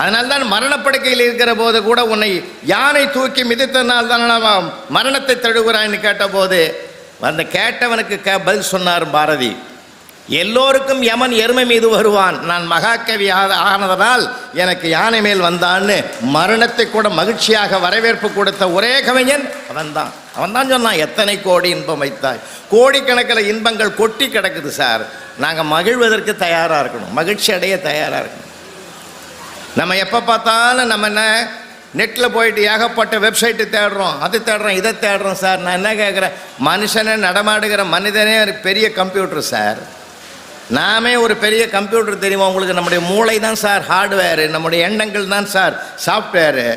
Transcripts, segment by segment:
அதனால்தான் மரணப்படுக்கையில் இருக்கிற போது கூட உன்னை யானை தூக்கி மிதித்தனால் தான் மரணத்தை தழுவுறான்னு கேட்டபோது அந்த கேட்டவனுக்கு க பதில் சொன்னார் பாரதி எல்லோருக்கும் யமன் எருமை மீது வருவான். நான் மகாகவி ஆனதனால் எனக்கு யானை மேல் வந்தான்னு மரணத்தை கூட மகிழ்ச்சியாக வரவேற்பு கொடுத்த ஒரே கவிஞன் அவன்தான். அவன்தான் சொன்னான் எத்தனை கோடி இன்பம் வைத்தாய். கோடிக்கணக்கில் இன்பங்கள் கொட்டி கிடக்குது சார். நாங்கள் மகிழ்வதற்கு தயாராக இருக்கணும். மகிழ்ச்சி அடைய தயாராக இருக்கணும். நம்ம எப்போ பார்த்தாலும் நம்ம என்ன நெட்டில் போயிட்டு ஏகப்பட்ட வெப்சைட்டு தேடுறோம் அது தேடுறோம் இதை தேடுறோம் சார். நான் என்ன கேட்குறேன் மனுஷனே நடமாடுகிற மனிதனே ஒரு பெரிய கம்ப்யூட்டர் சார். நாமே ஒரு பெரிய கம்ப்யூட்டர் தெரியுமா உங்களுக்கு? நம்முடைய மூளை தான் சார் ஹார்ட்வேரு நம்முடைய எண்ணங்கள் தான் சார் சாஃப்ட்வேரு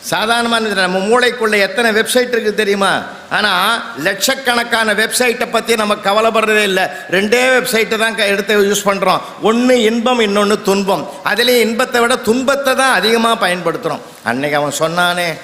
சாதாரணமான நம்ம மூளைக்குள்ளே எத்தனை வெப்சைட் இருக்குது தெரியுமா? ஆனால் லட்சக்கணக்கான வெப்சைட்டை பற்றி நம்ம கவலைப்படுறதே இல்லை. ரெண்டே வெப்சைட்டை தான் க- எடுத்து யூஸ் பண்ணுறோம் ஒன்று இன்பம் இன்னொன்று துன்பம். அதுலேயும் இன்பத்தை விட துன்பத்தை தான் அதிகமாக பயன்படுத்துகிறோம் அன்னைக்கு அவன் சொன்னானே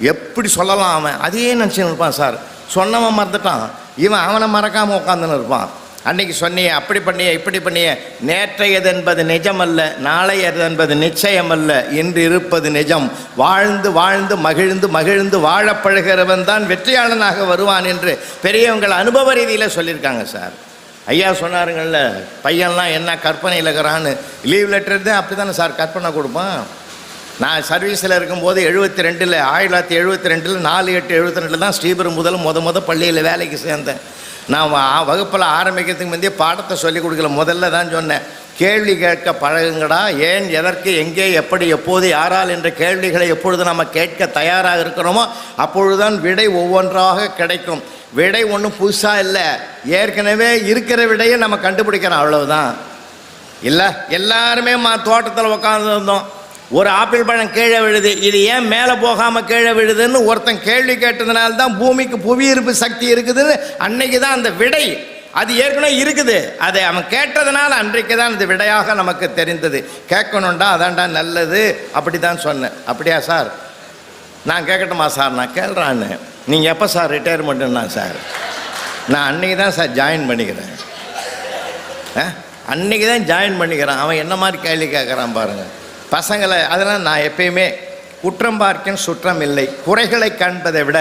எப்படி சொல்லலாம் அவன்? அதையே நினச்சின்னு இருப்பான் சார். சொன்னவன் மறந்துட்டான். இவன் அவனை மறக்காமல் உட்காந்துன்னு இருப்பான். அன்னைக்கு சொன்னியே அப்படி பண்ணிய இப்படி பண்ணிய. நேற்றையது என்பது நிஜமல்ல நாளையது என்பது நிச்சயமல்ல. இன்று இருப்பது நிஜம். வாழ்ந்து வாழ்ந்து மகிழ்ந்து மகிழ்ந்து வாழப்பழுகிறவன் தான் வெற்றியாளனாக வருவான் என்று பெரியவங்கள் அனுபவ ரீதியில் சொல்லியிருக்காங்க சார். ஐயா சொன்னாருங்கள்ல பையன்லாம் என்ன கற்பனையில் இருக்கிறான்னு. லீவ் லெட்டர் தான் அப்படி தானே சார் கற்பனை கொடுப்பான்? நான் சர்வீஸில் இருக்கும்போது எழுபத்தி ரெண்டில் ஆயிரத்தி தொள்ளாயிரத்தி எழுபத்தி ரெண்டில் நாலு எட்டு எழுபத்தி ரெண்டில் தான் ஸ்ரீபெரும் முதல் முத முத பள்ளியில் வேலைக்கு சேர்ந்தேன். நான் வகுப்பில் ஆரம்பிக்கிறதுக்கு முந்தைய பாடத்தை சொல்லிக் கொடுக்கல. முதல்ல தான் சொன்னேன். கேள்வி கேட்க பழகுங்கடா. ஏன் எதற்கு எங்கே எப்படி எப்போது யாரால் என்ற கேள்விகளை எப்பொழுது நம்ம கேட்க தயாராக இருக்கிறோமோ அப்பொழுதுதான் விடை ஒவ்வொன்றாக கிடைக்கும். விடை ஒன்றும் புதுசாக இல்லை. ஏற்கனவே இருக்கிற விடையை நம்ம கண்டுபிடிக்கிறோம். அவ்வளவுதான். இல்லை எல்லாருமே மா தோட்டத்தில் உட்காந்துருந்தோம் ஒரு ஆப்பிள் பழம் கீழே விழுது இது ஏன் மேலே போகாமல் கீழே விழுதுன்னு ஒருத்தன் கேள்வி கேட்டதுனால தான் பூமிக்கு புவியீர்ப்பு சக்தி இருக்குதுன்னு அன்னைக்கு தான் அந்த விடை. அது ஏற்கனவே இருக்குது. அதை அவன் கேட்டதுனால அன்றைக்கு தான் இந்த விடையாக நமக்கு தெரிந்தது. கேட்கணுண்டா அதான்டா நல்லது. அப்படி தான் சொன்னேன். அப்படியா சார்? நான் கேட்கட்டுமா சார்? நான் கேள்றான்னு நீங்கள் எப்போ சார் ரிட்டையர்மெண்ட்டுன்னா சார்? நான் அன்னைக்கு தான் சார் ஜாயின் பண்ணிக்கிறேன். ஆ? அன்னைக்கு தான் ஜாயின் பண்ணிக்கிறான். அவன் என்ன மாதிரி கேள்வி கேட்குறான் பாருங்கள் பசங்களை அதெல்லாம் நான் எப்பயுமே குற்றம் பார்க்கும் சுற்றம் இல்லை. குறைகளை காண்பதை விட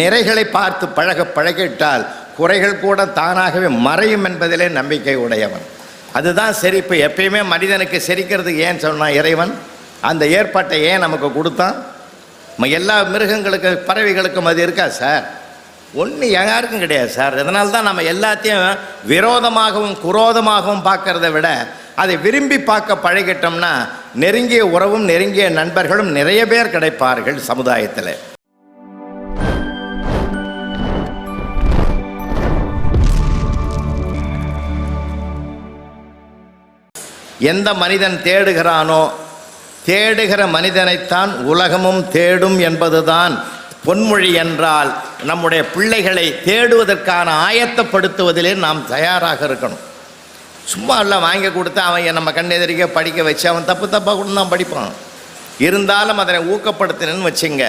நிறைகளை பார்த்து பழக பழகிட்டால் குறைகள் கூட தானாகவே மறையும் என்பதிலே நம்பிக்கை உடையவன். அதுதான் சிரிப்பு. எப்பயுமே மனிதனுக்கு சிரிக்கிறதுக்கு ஏன் சொன்னான் இறைவன் அந்த ஏற்பாட்டை ஏன் நமக்கு கொடுத்தான்? எல்லா மிருகங்களுக்கு பறவைகளுக்கும் அது இருக்கா சார்? ஒன்று யாருக்கும் கிடையாது சார். இதனால தான் நம்ம எல்லாத்தையும் விரோதமாகவும் குரோதமாகவும் பார்க்கறத விட அதை விரும்பி பார்க்க பழகிட்டோம்னா நெருங்கிய உறவும் நெருங்கிய நண்பர்களும் நிறைய பேர் கிடைப்பார்கள் சமுதாயத்தில். எந்த மனிதன் தேடுகிறானோ தேடுகிற மனிதனைத்தான் உலகமும் தேடும் என்பதுதான் பொன்மொழி என்றால் நம்முடைய பிள்ளைகளை தேடுவதற்கான ஆயத்தப்படுத்துவதிலே நாம் தயாராக இருக்கணும். சும்மா எல்லாம் வாங்கி கொடுத்து அவன் நம்ம கண்ணெதிரிக்க படிக்க வச்சு அவன் தப்பு தப்பாக கூட தான் படிப்பான். இருந்தாலும் அதனை ஊக்கப்படுத்தினு வச்சுங்க.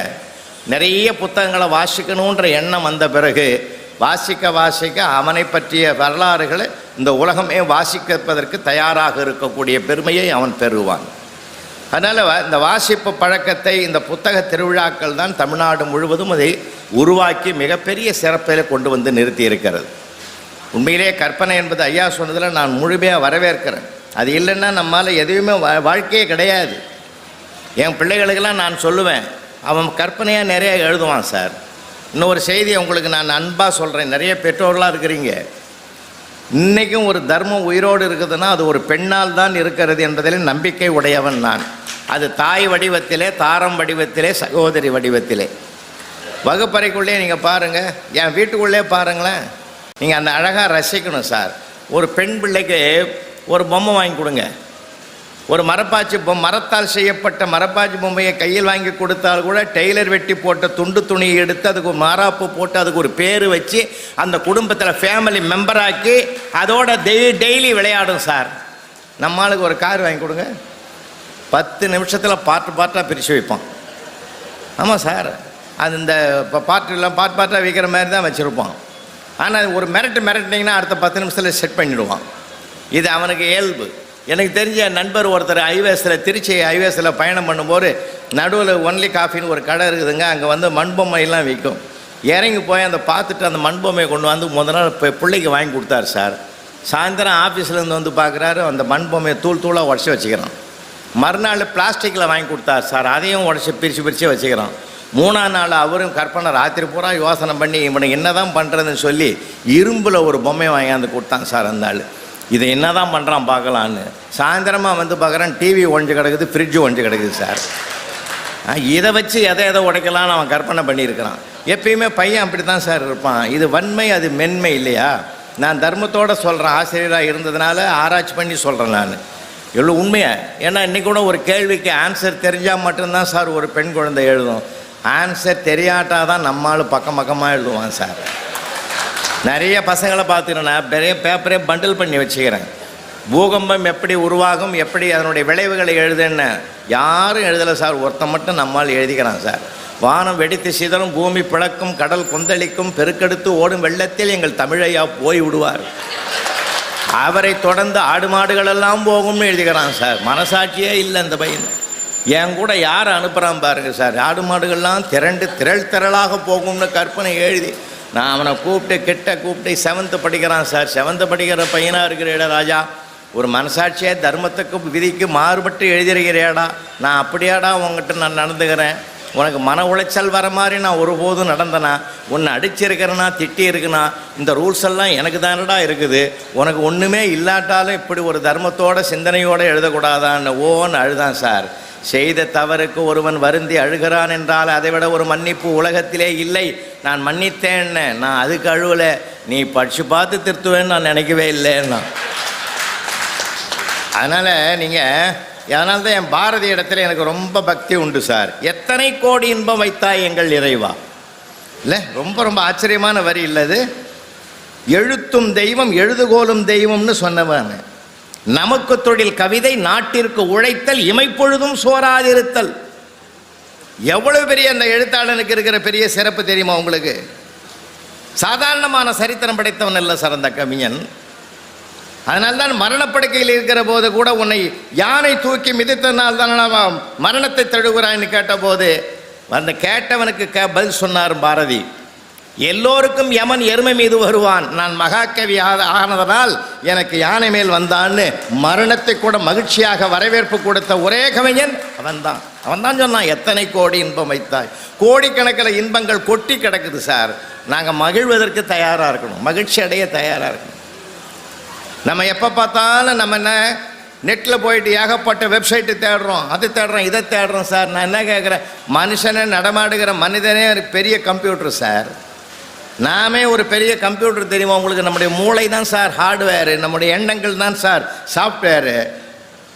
நிறைய புத்தகங்களை வாசிக்கணுன்ற எண்ணம் வந்த பிறகு வாசிக்க வாசிக்க அவனை பற்றிய வரலாறுகளை இந்த உலகமே வாசிக்கப்பதற்கு தயாராக இருக்கக்கூடிய பெருமையை அவன் பெறுவான். அதனால் இந்த வாசிப்பு பழக்கத்தை இந்த புத்தக திருவிழாக்கள் தான் தமிழ்நாடு முழுவதும் அதை உருவாக்கி மிகப்பெரிய சிறப்பில் கொண்டு வந்து நிறுத்தி இருக்கிறது உண்மையிலேயே கற்பனை என்பது ஐயா சொன்னதில் நான் முழுமையாக வரவேற்கிறேன். அது இல்லைன்னா நம்மால் எதுவுமே வா- வாழ்க்கையே கிடையாது. என் பிள்ளைகளுக்கெல்லாம் நான் சொல்லுவேன் அவன் கற்பனையாக நிறைய எழுதுவான் சார். இன்னொரு செய்தியை உங்களுக்கு நான் அன்பாக சொல்கிறேன் நிறைய பெற்றோர்களாக இருக்கிறீங்க. இன்றைக்கும் ஒரு தர்மம் உயிரோடு இருக்குதுன்னா அது ஒரு பெண்ணால் தான் இருக்கிறது என்பதில் நம்பிக்கை உடையவன் நான். அது தாய் வடிவத்திலே தாரம் வடிவத்திலே சகோதரி வடிவத்திலே. வகுப்பறைக்குள்ளே நீங்கள் பாருங்கள் என் வீட்டுக்குள்ளே பாருங்களேன். நீங்கள் அந்த அழகாக ரசிக்கணும் சார். ஒரு பெண் பிள்ளைக்கு ஒரு பொம்மை வாங்கி கொடுங்க. ஒரு மரப்பாச்சி பொம் மரத்தால் செய்யப்பட்ட மரப்பாச்சி பொம்மையை கையில் வாங்கி கொடுத்தால் கூட டெய்லர் வெட்டி போட்ட துண்டு துணியை எடுத்து அதுக்கு ஒரு மாறாப்பு போட்டு அதுக்கு ஒரு பேர் வச்சு அந்த குடும்பத்தில் ஃபேமிலி மெம்பராக்கி அதோட டெய் டெய்லி விளையாடும் சார். நம்மளுக்கு ஒரு கார் வாங்கி கொடுங்க. பத்து நிமிஷத்தில் பாட்டு பாட்டாக பிரித்து வைப்போம். ஆமாம் சார். அது இந்த இப்போ பாட்டுலாம் பாட்டு பாட்டாக வைக்கிற மாதிரி தான் வச்சுருப்போம். ஆனால் ஒரு மிரட்டு மிரட்டினீங்கன்னா அடுத்த பத்து நிமிஷத்தில் செட் பண்ணிவிடுவான் இது அவனுக்கு இயல்பு. எனக்கு தெரிஞ்ச நண்பர் ஒருத்தர் ஹைவேஸில் திருச்சி ஹைவேஸில் பயணம் பண்ணும்போது நடுவில் ஒன்லி காஃபின்னு ஒரு கடை இருக்குதுங்க அங்கே வந்து மண்பொம்மையெல்லாம் விற்கும் இறங்கி போய் அந்த பார்த்துட்டு அந்த மண்பொம்மையை கொண்டு வந்து முத நாள் இப்போ பிள்ளைக்கு வாங்கி கொடுத்தாரு சார். சாயந்தரம் ஆஃபீஸ்லேருந்து வந்து பார்க்குறாரு அந்த மண்பொம்மையை தூள் தூளாக உடச்சி வச்சுக்கிறான். மறுநாள் பிளாஸ்டிக்கில் வாங்கி கொடுத்தாரு சார். அதையும் உடச்சி பிரித்து பிரித்து வச்சுக்கிறோம் மூணாம் நாள் அவரும் கற்பனை ராத்திரி பூரா யோசனை பண்ணி இவனை என்ன தான் பண்ணுறதுன்னு சொல்லி இரும்பில் ஒரு பொம்மை வாங்கியாந்து கொடுத்தான் சார் அந்த ஆள். இதை என்ன தான் பண்ணுறான் பார்க்கலான்னு. சாயந்தரமாக வந்து பார்க்குறேன் டிவி ஒழிஞ்சு கிடக்குது ஃப்ரிட்ஜு ஒழிஞ்சு கிடக்குது சார். இதை வச்சு எதை எதை உடைக்கலாம்னு அவன் கற்பனை பண்ணியிருக்கிறான். எப்பயுமே பையன் அப்படி தான் சார் இருப்பான். இது வன்மை அது மென்மை இல்லையா? நான் தர்மத்தோடு சொல்கிறேன் ஆசிரியராக இருந்ததுனால ஆராய்ச்சி பண்ணி சொல்கிறேன் நான். எவ்வளோ உண்மையாக ஏன்னா இன்றைக்கூட ஒரு கேள்விக்கு ஆன்சர் தெரிஞ்சால் மட்டும்தான் சார் ஒரு பெண் குழந்தை எழுதும். ஆன்சர் தெரியாட்டா தான் நம்மளும் பக்கம் பக்கமாக எழுதுவான் சார் நிறைய பசங்களை பார்த்துக்கிறேன் நான் பெரிய பேப்பரே பண்டில் பண்ணி வச்சுக்கிறேன். பூகம்பம் எப்படி உருவாகும் எப்படி அதனுடைய விளைவுகளை எழுதுன்னு யாரும் எழுதலை சார் ஒருத்தன் மட்டும் நம்மால் எழுதிக்கிறான் சார் வானம் வெடித்து சிதறும் பூமி பிளக்கும் கடல் கொந்தளிக்கும் பெருக்கெடுத்து ஓடும் வெள்ளத்தில் எங்கள் தமிழையா போய் விடுவார். அவரை தொடர்ந்து ஆடு மாடுகள் எல்லாம் போகும்னு எழுதிக்கிறான் சார் மனசாட்சியே இல்லை இந்த பையன். என் கூட யார் அனுப்புகிறான் பாருங்க சார். ஆடு மாடுகள்லாம் திரண்டு திரள் திரளாக போகும்னு கற்பனை எழுதி நான் அவனை கூப்பிட்டு கிட்ட கூப்பிட்டு செவன்த்து படிக்கிறான் சார். செவன்த்து படிக்கிற பையனாக இருக்கிறேடா ராஜா. ஒரு மனசாட்சியாக தர்மத்துக்கு விதிக்கு மாறுபட்டு எழுதியிருக்கிறேடா. நான் அப்படியாடா உங்ககிட்ட நான் நடந்துக்கிறேன். உனக்கு மன உளைச்சல் வர மாதிரி நான் ஒருபோதும் நடந்தனா உன்னை அடிச்சிருக்கிறேனா திட்டி இருக்குனா இந்த ரூல்ஸ் எல்லாம் எனக்கு தானடா இருக்குது. உனக்கு ஒன்றுமே இல்லாட்டாலும் இப்படி ஒரு தர்மத்தோட சிந்தனையோடு எழுதக்கூடாதான்னு ஓன்னு அழுதான் சார். செய்த தவறுக்கு ஒருவன் வருந்தி அழுகிறான் என்றால் அதைவிட ஒரு மன்னிப்பு உலகத்திலே இல்லை. நான் மன்னித்தேன்னு நான் அதுக்கு அழுவலை. நீ படிச்சு பார்த்து திருத்துவேன்னு நான் நினைக்கவே இல்லைன்னா. அதனால் நீங்கள் அதனால தான் என் பாரதி இடத்துல எனக்கு ரொம்ப பக்தி உண்டு சார். எத்தனை கோடி இன்பம் வைத்தாய் எங்கள் இறைவா? இல்லை ரொம்ப ரொம்ப ஆச்சரியமான வரி இல்லது எழுத்தும் தெய்வம் எழுதுகோலும் தெய்வம்னு சொன்னவன். நமக்கு தொழில் கவிதை நாட்டிற்கு உழைத்தல் இமைப்பொழுதும் சோராதிருத்தல். எவ்வளவு பெரிய அந்த எழுத்தாளனுக்கு இருக்கிற பெரிய சிறப்பு தெரியுமா உங்களுக்கு? சாதாரணமான சரித்திரம் படைத்தவன் அல்ல சிறந்த கவிஞன். அதனால்தான் மரணப்படுக்கையில் இருக்கிற போது கூட உன்னை யானை தூக்கி மிதித்தனால் தான் மரணத்தை தழுகிறான்னு கேட்டபோது அந்த கேட்டவனுக்கு க பதில் சொன்னார் பாரதி. எல்லோருக்கும் யமன் எருமை மீது வருவான். நான் மகாகவி ஆத- ஆனதனால் எனக்கு யானை மேல் வந்தான்னு மரணத்தை கூட மகிழ்ச்சியாக வரவேற்பு கொடுத்த ஒரே கவிஞன் அவன்தான். அவன்தான் சொன்னான் எத்தனை கோடி இன்பம் வைத்தாய்? கோடிக்கணக்கில் இன்பங்கள் கொட்டி கிடக்குது சார். நாங்கள் மகிழ்வதற்கு தயாராக இருக்கணும். மகிழ்ச்சி அடைய தயாராக இருக்கணும். நம்ம எப்போ பார்த்தாலும் நம்ம என்ன நெட்டில் போயிட்டு ஏகப்பட்ட வெப்சைட்டு தேடுறோம் அது தேடுறோம் இதை தேடுறோம் சார். நான் என்ன கேட்குறேன் மனுஷனே நடமாடுகிற மனிதனே ஒரு பெரிய கம்ப்யூட்டர் சார். நாமே ஒரு பெரிய கம்ப்யூட்டர் தெரியுமா உங்களுக்கு? நம்முடைய மூளை தான் சார் ஹார்ட்வேரு நம்முடைய எண்ணங்கள் தான் சார் சாஃப்ட்வேரு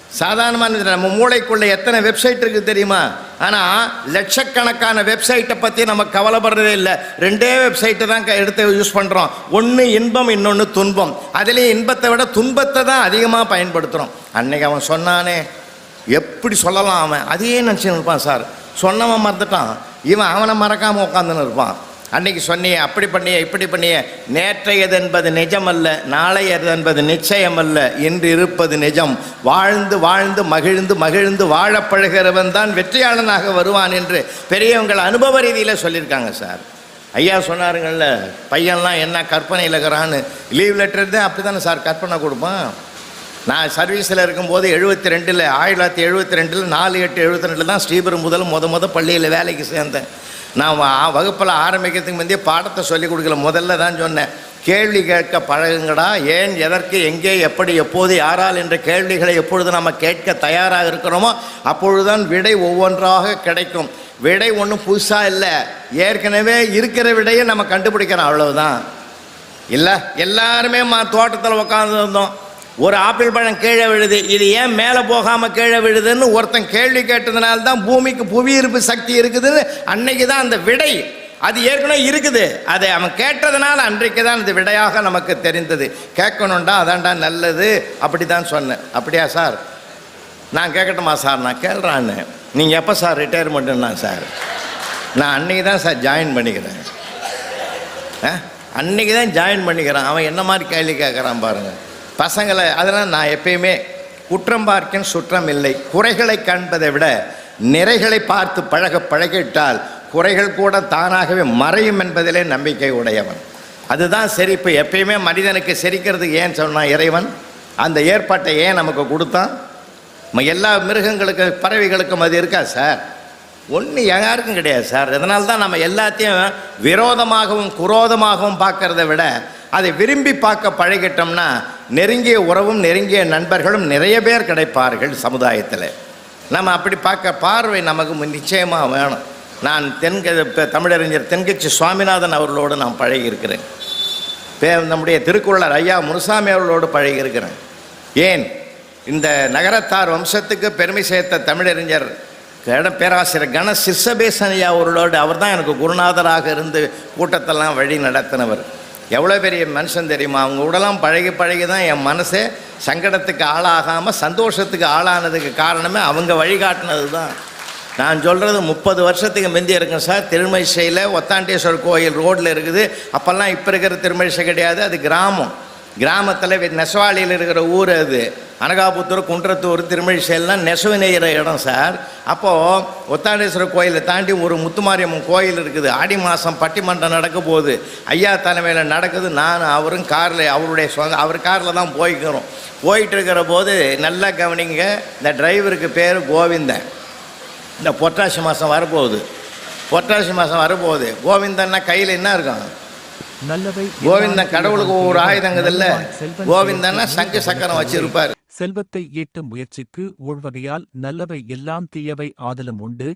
சாதாரணமான நம்ம மூளைக்குள்ளே எத்தனை வெப்சைட் இருக்குது தெரியுமா? ஆனால் லட்சக்கணக்கான வெப்சைட்டை பற்றி நம்ம கவலைப்படுறதே இல்லை. ரெண்டே வெப்சைட்டை தான் க- எடுத்து யூஸ் பண்ணுறோம் ஒன்று இன்பம் இன்னொன்று துன்பம். அதுலேயும் இன்பத்தை விட துன்பத்தை தான் அதிகமாக பயன்படுத்துகிறோம் அன்னைக்கு அவன் சொன்னானே எப்படி சொல்லலாம் அவன்? அதையே நினச்சின்னு இருப்பான் சார். சொன்னவன் மறந்துட்டான். இவன் அவனை மறக்காமல் உட்காந்துன்னு இருப்பான். அன்னைக்கு சொன்னியே அப்படி பண்ணிய இப்படி பண்ணிய. நேற்றையது என்பது நிஜமல்ல நாளையது என்பது நிச்சயமல்ல. இன்று இருப்பது நிஜம். வாழ்ந்து வாழ்ந்து மகிழ்ந்து மகிழ்ந்து வாழப்பழுகிறவன் தான் வெற்றியாளனாக வருவான் என்று பெரியவங்கள் அனுபவ ரீதியில் சொல்லியிருக்காங்க சார். ஐயா சொன்னாருங்கள்ல பையன்லாம் என்ன கற்பனையில் இருக்கிறான்னு. லீவ் லெட்டர் தான் அப்படி தானே சார் கற்பனை கொடுப்பான் நான் சர்வீஸில் இருக்கும்போது எழுபத்தி ரெண்டில் ஆயிரத்தி தொள்ளாயிரத்தி எழுபத்தி ரெண்டில் நாலு எட்டு எழுபத்தி ரெண்டில் தான் ஸ்ரீபெரும் முதல் முத முத பள்ளியில் வேலைக்கு சேர்ந்தேன். நான் வகுப்பில் ஆரம்பிக்கிறதுக்கு முந்தைய பாடத்தை சொல்லிக் கொடுக்கல. முதல்ல தான் சொன்னேன். கேள்வி கேட்க பழகுங்கடா. ஏன் எதற்கு எங்கே எப்படி எப்போது யாரால் என்ற கேள்விகளை எப்பொழுது நம்ம கேட்க தயாராக இருக்கிறோமோ அப்பொழுதுதான் விடை ஒவ்வொன்றாக கிடைக்கும். விடை ஒன்றும் புதுசாக இல்லை. ஏற்கனவே இருக்கிற விடையை நம்ம கண்டுபிடிக்கிறோம். அவ்வளவுதான். இல்லை எல்லாருமே மா தோட்டத்தில் உட்காந்துருந்தோம் ஒரு ஆப்பிள் பழம் கீழே விழுது இது ஏன் மேலே போகாமல் கீழே விழுதுன்னு ஒருத்தன் கேள்வி கேட்டதுனால தான் பூமிக்கு புவியீர்ப்பு சக்தி இருக்குதுன்னு அன்னைக்கு தான் அந்த விடை. அது ஏற்கனவே இருக்குது. அதை அவன் கேட்டதுனால அன்றைக்கு தான் இந்த விடையாக நமக்கு தெரிந்தது. கேட்கணுண்டா அதான்டா நல்லது. அப்படி தான் சொன்னேன். அப்படியா சார்? நான் கேட்கட்டுமா சார்? நான் கேள்றான்னு நீங்கள் எப்போ சார் ரிட்டையர்மெண்ட்டுன்னா சார்? நான் அன்னைக்கு தான் சார் ஜாயின் பண்ணிக்கிறேன். ஆ? அன்னைக்கு தான் ஜாயின் பண்ணிக்கிறான். அவன் என்ன மாதிரி கேள்வி கேட்குறான் பாருங்கள் பசங்களை அதெல்லாம் நான் எப்பயுமே குற்றம் பார்க்கும் சுற்றம் இல்லை. குறைகளை காண்பதை விட நிறைகளை பார்த்து பழக பழகிட்டால் குறைகள் கூட தானாகவே மறையும் என்பதிலே நம்பிக்கை உடையவன். அதுதான் சிரிப்பு எப்பயுமே மனிதனுக்கு சிரிக்கிறதுக்கு ஏன் சொன்னான் இறைவன் அந்த ஏற்பாட்டை ஏன் நமக்கு கொடுத்தான்? எல்லா மிருகங்களுக்கு பறவைகளுக்கும் அது இருக்கா சார்? ஒன்று யாருக்கும் கிடையாது சார். இதனால தான் நம்ம எல்லாத்தையும் விரோதமாகவும் குரோதமாகவும் பார்க்கறத விட அதை விரும்பி பார்க்க பழகிட்டோம்னா நெருங்கிய உறவும் நெருங்கிய நண்பர்களும் நிறைய பேர் கிடைப்பார்கள் சமுதாயத்தில். நம்ம அப்படி பார்க்க பார்வை நமக்கு நிச்சயமாக வேணும். நான் தென்க தமிழறிஞர் தென்கட்சி சுவாமிநாதன் அவர்களோடு நான் பழகியிருக்கிறேன். பே நம்முடைய திருக்குறளர் ஐயா முனுசாமி அவர்களோடு பழகியிருக்கிறேன். ஏன்? இந்த நகரத்தார் வம்சத்துக்கு பெருமை சேர்த்த தமிழறிஞர் கட பேராசிரியர் கண சிர்சபேசன் ஐயா அவர்களோடு அவர் தான் எனக்கு குருநாதராக இருந்து கூட்டத்தெல்லாம் வழி நடத்தினவர். எவ்வளோ பெரிய மனுஷன் தெரியுமா? அவங்க உடலாம் பழகி பழகி தான் என் மனசே சங்கடத்துக்கு ஆளாகாமல் சந்தோஷத்துக்கு ஆளானதுக்கு காரணமே அவங்க வழிகாட்டினது தான். நான் சொல்கிறது முப்பது வருஷத்துக்கு முந்தி இருக்குங்க சார். திருமழிசையில் ஒத்தாண்டேஸ்வர் கோயில் ரோட்டில் இருக்குது. அப்போல்லாம் இப்போ இருக்கிற திருமழிசை கிடையாது. அது கிராமம். கிராமத்தில் நெசவாளியில் இருக்கிற ஊர் அது. அனகாபுத்தூர் குன்றத்தூர் திருமழிசையெல்லாம் நெசவு நெய்கிற இடம் சார். அப்போது ஒத்தாண்டேஸ்வரர் கோயிலை தாண்டி ஒரு முத்துமாரியம்மன் கோயில் இருக்குது. ஆடி மாதம் பட்டிமன்றம் நடக்க போகுது. ஐயா தலைமையில் நடக்குது. நான் அவரும் காரில் அவருடைய சொந்த அவர் காரில் தான் போய்க்கிறோம். போயிட்டு இருக்கிற போது நல்லா கவனிங்க. இந்த டிரைவருக்கு பேர் கோவிந்தன். இந்த பொட்டாசி மாதம் வரப்போகுது. பொட்டாசி மாதம் வரப்போகுது. கோவிந்தன்னா கையில் என்ன இருக்கும்? நல்லவை கடவுளுக்கு ஒரு ஆயுதங்குது இல்லை கோவிந்தன்னா சங்கு சக்கரம் வச்சிருப்பார். செல்வத்தை ஈட்டும் முயற்சிக்கு உள்வகையால் நல்லவை எல்லாம் தீயவை ஆதலும் உண்டு.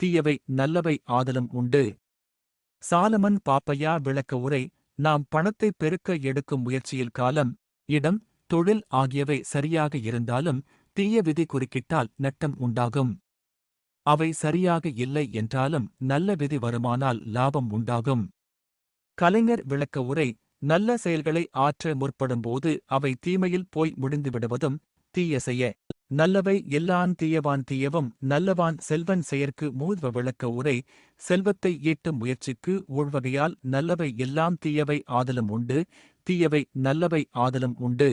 தீயவை நல்லவை ஆதலும் உண்டு. சாலமன் பாப்பையா விளக்க உரை நாம் பணத்தை பெருக்க எடுக்கும் முயற்சியில் காலம் இடம் தொழில் ஆகியவை சரியாக இருந்தாலும் தீய விதி குறுக்கிட்டால் நட்டம் உண்டாகும். அவை சரியாக இல்லை என்றாலும் நல்ல விதி வருமானால் லாபம் உண்டாகும். கலைஞர் விளக்க உரை நல்ல செயல்களை ஆற்ற முற்படும்போது அவை தீமையில் போய் முடிந்துவிடுவதும் தீய செய்ய. நல்லவை எல்லான் தீயவான் தீயவும் நல்லவான் செல்வன் செயற்கு மூழ்வ விளக்க உரை செல்வத்தை ஈட்டும் முயற்சிக்கு உள்வகையால் நல்லவை எல்லாம் தீயவை ஆதலும் உண்டு தீயவை நல்லவை ஆதலும் உண்டு.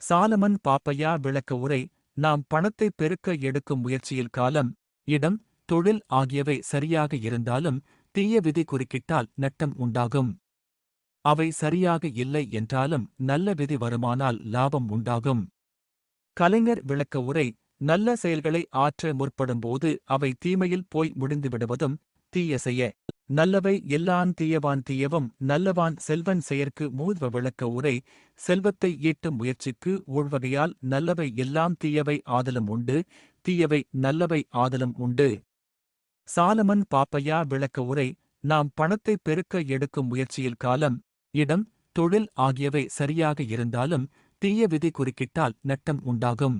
சாலமன் பாப்பையா விளக்க உரை நாம் பணத்தை பெருக்க எடுக்கும் முயற்சியில் காலம் இடம் தொழில் ஆகியவை சரியாக இருந்தாலும் தீய விதி குறுக்கிட்டால் நட்டம் உண்டாகும். அவை சரியாக இல்லை என்றாலும் நல்ல விதி வருமானால் லாபம் உண்டாகும். கலைஞர் விளக்க உரை நல்ல செயல்களை ஆற்ற முற்படும்போது அவை தீமையில் போய் முடிந்துவிடுவதும் தீய செய்ய நல்லவை எல்லான் தீயவான் தீயவும் நல்லவான் செல்வன் செயற்கு மூர்வ விளக்க உரை செல்வத்தை ஈட்டும் முயற்சிக்கு உள்வகையால் நல்லவை எல்லாம் தீயவை ஆதலும் உண்டு தீயவை நல்லவை ஆதலும் உண்டு. சாலமன் பாப்பையா விளக்க உரை நாம் பணத்தை பெருக்க எடுக்கும் முயற்சியில் காலம் இடம் தொழில் ஆகியவை சரியாக இருந்தாலும் தீய விதி குறுக்கிட்டால் நட்டம் உண்டாகும்.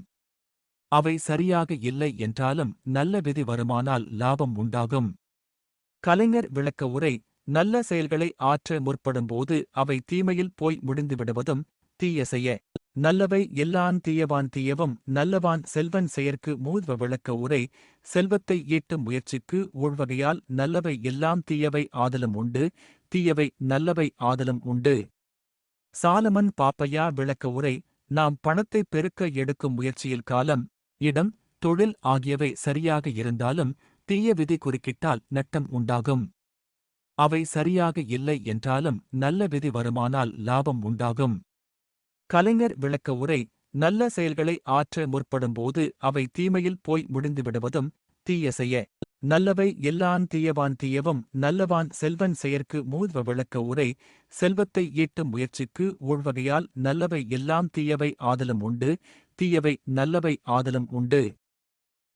அவை சரியாக இல்லை என்றாலும் நல்ல விதி வருமானால் லாபம் உண்டாகும். கலைஞர் விளக்க உரை நல்ல செயல்களை ஆற்ற முற்படும்போது அவை தீமையில் போய் முடிந்துவிடுவதும் தீய செய்ய நல்லவை எல்லான் தீயவான் தீயவும் நல்லவான் செல்வன் செயற்கு மூர்வ விளக்க உரை செல்வத்தை ஈட்டும் முயற்சிக்கு ஊழ்வகையால் நல்லவை எல்லாம் தீயவை ஆதலும் உண்டு தீயவை நல்லவை ஆதலும் உண்டு. சாலமன் பாப்பையா விளக்க உரை நாம் பணத்தை பெருக்க எடுக்கும் முயற்சியில் காலம் இடம் தொழில் ஆகியவை சரியாக இருந்தாலும் தீய விதி குறுக்கிட்டால் நட்டம் உண்டாகும். அவை சரியாக இல்லை என்றாலும் நல்ல விதி வருமானால் லாபம் உண்டாகும். கலைஞர் விளக்க உரை நல்ல செயல்களை ஆற்ற முற்படும்போது அவை தீமையில் போய் முடிந்துவிடுவதும் தீய செய்ய. நல்லவை எல்லான் தீயவான் தீயவும் நல்லவான் செல்வன் செயற்கு மூதுவ விளக்க உரை செல்வத்தை ஈட்டும் முயற்சிக்கு உள்வகையால் நல்லவை எல்லாம் தீயவை ஆதலும் உண்டு தீயவை நல்லவை ஆதலும் உண்டு.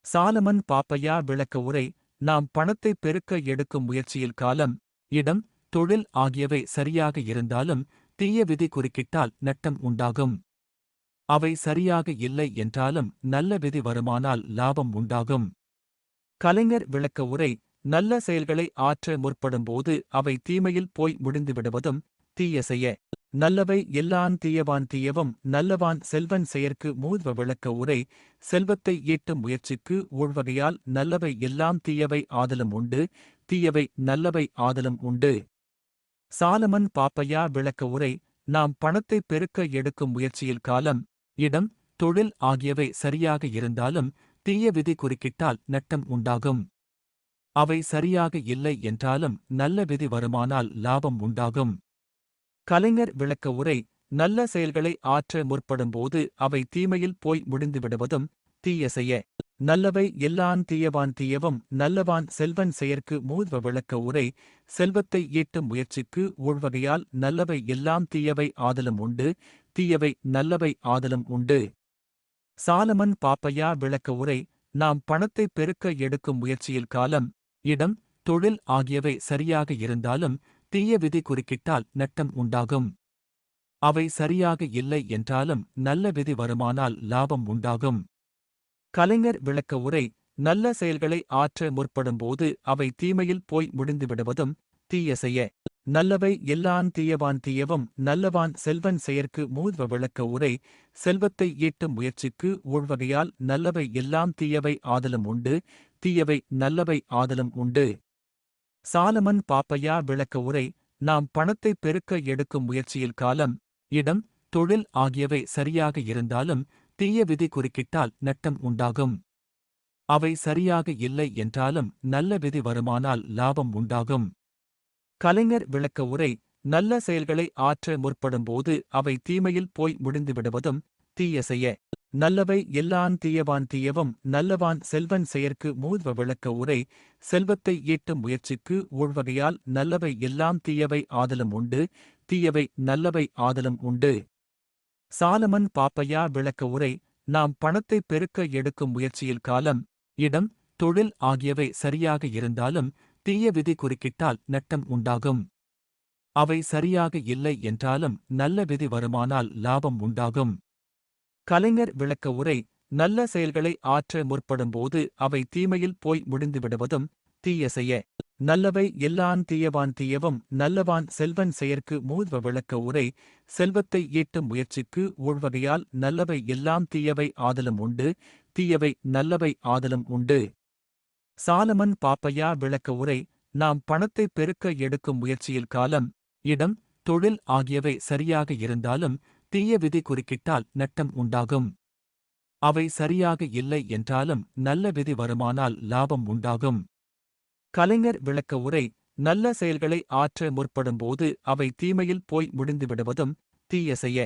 சாலமன் பாப்பையா விளக்க உரை நாம் பணத்தை பெருக்க எடுக்கும் முயற்சியில் காலம் இடம் தொழில் ஆகியவை சரியாக இருந்தாலும் தீய விதி குறுக்கிட்டால் நட்டம் உண்டாகும். அவை சரியாக இல்லை என்றாலும் நல்ல விதி வருமானால் லாபம் உண்டாகும். கலைஞர் விளக்க உரை நல்ல செயல்களை ஆற்ற முற்படும்போது அவை தீமையில் போய் முடிந்து விடுவதும் தீய செய்ய நல்லவை எல்லான் தீயவான் தீயவும் நல்லவான் செல்வன் செயற்கு மூர்வ விளக்க உரை செல்வத்தை ஈட்டும் முயற்சிக்கு உள்வகையால் நல்லவை எல்லாம் தீயவை ஆதலும் உண்டு தீயவை நல்லவை ஆதலும் உண்டு. சாலமன் பாப்பையா விளக்க உரை நாம் பணத்தை பெருக்க எடுக்கும் முயற்சியில் காலம் இடம் தொழில் ஆகியவை சரியாக இருந்தாலும் தீய விதி குறுக்கிட்டால் நட்டம் உண்டாகும். அவை சரியாக இல்லை என்றாலும் நல்ல விதி வருமானால் லாபம் உண்டாகும். கலைஞர் விளக்க உரை நல்ல செயல்களை ஆற்ற முற்படும்போது அவை தீமையில் போய் முடிந்துவிடுவதும் தீய செய்ய நல்லவை எல்லான் தீயவான் தீயவும் நல்லவான் செல்வன் செயற்கு மூர்வ விளக்க உரை செல்வத்தை ஈட்டும் முயற்சிக்கு ஊழ்வகையால் நல்லவை எல்லாம் தீயவை ஆதலும் உண்டு தீயவை நல்லவை ஆதலும் உண்டு. சாலமன் பாப்பையா விளக்க உரை நாம் பணத்தை பெருக்க எடுக்கும் முயற்சியில் காலம் இடம் தொழில் ஆகியவை சரியாக இருந்தாலும் தீய விதி குறுக்கிட்டால் நட்டம் உண்டாகும். அவை சரியாக இல்லை என்றாலும் நல்ல விதி வருமானால் லாபம் உண்டாகும். கலைஞர் விளக்க உரை நல்ல செயல்களை ஆற்ற முற்படும்போது அவை தீமையில் போய் முடிந்துவிடுவதும் தீய செய்ய. நல்லவை எல்லான் தீயவான் தீயவும் நல்லவான் செல்வன் செயற்கு மூதுவ விளக்க உரை செல்வத்தை ஈட்டும் முயற்சிக்கு உள்வகையால் நல்லவை எல்லாம் தீயவை ஆதலும் உண்டு தீயவை நல்லவை ஆதலும் உண்டு. சாலமன் பாப்பையா விளக்க உரை நாம் பணத்தை பெருக்க எடுக்கும் முயற்சியில் காலம் இடம் தொழில் ஆகியவை சரியாக இருந்தாலும் தீய விதி குறுக்கிட்டால் நட்டம் உண்டாகும். அவை சரியாக இல்லை என்றாலும் நல்ல விதி வருமானால் லாபம் உண்டாகும். கலைஞர் விளக்க உரை நல்ல செயல்களை ஆற்ற முற்படும்போது அவை தீமையில் போய் முடிந்து விடுவதும் தீய செய்ய. நல்லவை எல்லான் தீயவான் தீயவும் நல்லவான் செல்வன் செயற்கு மூர்வ விளக்க உரை செல்வத்தை ஈட்டும் முயற்சிக்கு ஊழ்வகையால் நல்லவை எல்லாம் தீயவை ஆதலும் உண்டு தீயவை நல்லவை ஆதலும் உண்டு. சாலமன் பாப்பையா விளக்க உரை நாம் பணத்தை பெருக்க எடுக்கும் முயற்சியில் காலம் இடம் தொழில் ஆகியவை சரியாக இருந்தாலும் தீய விதி குறுக்கிட்டால் நட்டம் உண்டாகும். அவை சரியாக இல்லை என்றாலும் நல்ல விதி வருமானால் லாபம் உண்டாகும். கலைஞர் விளக்க உரை நல்ல செயல்களை ஆற்ற முற்படும்போது அவை தீமையில் போய் முடிந்துவிடுவதும் தீய செய்ய நல்லவை எல்லான் தீயவான் தீயவும் நல்லவான் செல்வன் செயற்கு மூர்வ விளக்க உரை செல்வத்தை ஈட்டும் முயற்சிக்கு ஊழ்வகையால் நல்லவை எல்லாம் தீயவை ஆதலும் உண்டு தீயவை நல்லவை ஆதலும் உண்டு. சாலமன் பாப்பையா விளக்க உரை நாம் பணத்தை பெருக்க எடுக்கும் முயற்சியில் காலம் இடம் தொழில் ஆகியவை சரியாக இருந்தாலும் தீய விதி குறுக்கிட்டால் நட்டம் உண்டாகும். அவை சரியாக இல்லை என்றாலும் நல்ல விதி வருமானால் லாபம் உண்டாகும். கலைஞர் விளக்க உரை நல்ல செயல்களை ஆற்ற முற்படும்போது அவை தீமையில் போய் முடிந்துவிடுவதும் தீய செய்ய